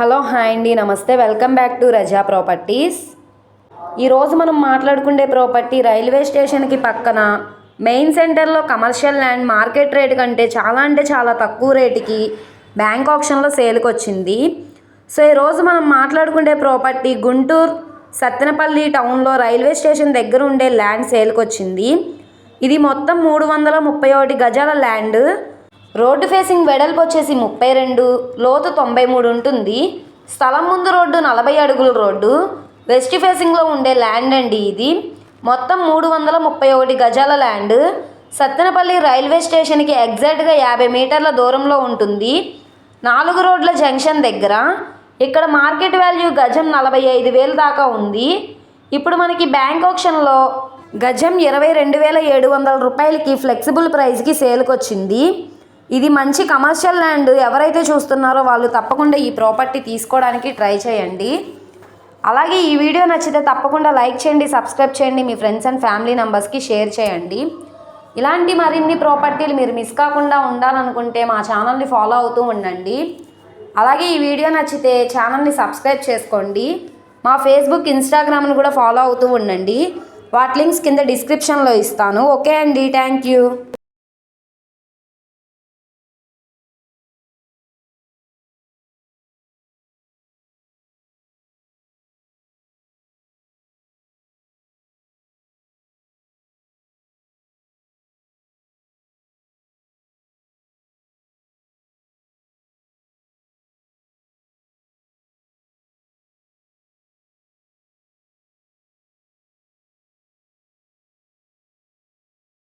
Hello hi అండి నమస్తే. Welcome back to Raza properties. ఈరోజు మనం మాట్లాడుకునే ప్రాపర్టీ రైల్వే స్టేషన్కి పక్కన మెయిన్ సెంటర్లో కమర్షియల్ ల్యాండ్ మార్కెట్ రేట్ కంటే చాలా అంటే చాలా తక్కువ రేటుకి బ్యాంక్ ఆప్షన్లో సేల్కి వచ్చింది. సో ఈరోజు మనం మాట్లాడుకునే ప్రాపర్టీ గుంటూరు సత్తెనపల్లి టౌన్లో రైల్వే స్టేషన్ దగ్గర ఉండే ల్యాండ్ సేల్కి వచ్చింది. ఇది మొత్తం మూడు వందల ముప్పై ఒకటి గజాల ల్యాండ్. రోడ్డు ఫేసింగ్ వెడల్పు వచ్చేసి ముప్పై రెండు లోతు తొంభై మూడు ఉంటుంది. స్థలం ముందు రోడ్డు నలభై అడుగుల రోడ్డు. వెస్ట్ ఫేసింగ్లో ఉండే ల్యాండ్ అండి ఇది. మొత్తం మూడు వందల ముప్పై ఒకటి గజాల ల్యాండ్. సత్తెనపల్లి రైల్వే స్టేషన్కి ఎగ్జాక్ట్గా యాభై మీటర్ల దూరంలో ఉంటుంది. నాలుగు రోడ్ల జంక్షన్ దగ్గర. ఇక్కడ మార్కెట్ వాల్యూ గజం నలభై ఐదు వేలు దాకా ఉంది. ఇప్పుడు మనకి బ్యాంక్ ఆప్షన్లో గజం ఇరవై రెండు వేల ఏడు వందల రూపాయలకి ఫ్లెక్సిబుల్ ప్రైస్కి సేల్కి వచ్చింది ఇది మంచి కమర్షియల్ ల్యాండ్ ఎవరైతే చూస్తున్నారో వాళ్ళు తప్పకుండా ఈ ప్రాపర్టీ తీసుకోవడానికి ట్రై చేయండి. అలాగే ఈ వీడియో నచ్చితే తప్పకుండా లైక్ చేయండి సబ్స్క్రైబ్ చేయండి మీ ఫ్రెండ్స్ అండ్ ఫ్యామిలీ మెంబర్స్కి షేర్ చేయండి. ఇలాంటి మరిన్ని ప్రాపర్టీలు మీరు మిస్ కాకుండా ఉండాలనుకుంటే మా ఛానల్ని ఫాలో అవుతూ ఉండండి. అలాగే ఈ వీడియో నచ్చితే ఛానల్ని సబ్స్క్రైబ్ చేసుకోండి. మా ఫేస్బుక్ ఇన్స్టాగ్రామ్ని కూడా ఫాలో అవుతూ ఉండండి. వాటి లింక్స్ కింద డిస్క్రిప్షన్లో ఇస్తాను. ఓకే అండి థ్యాంక్ యూ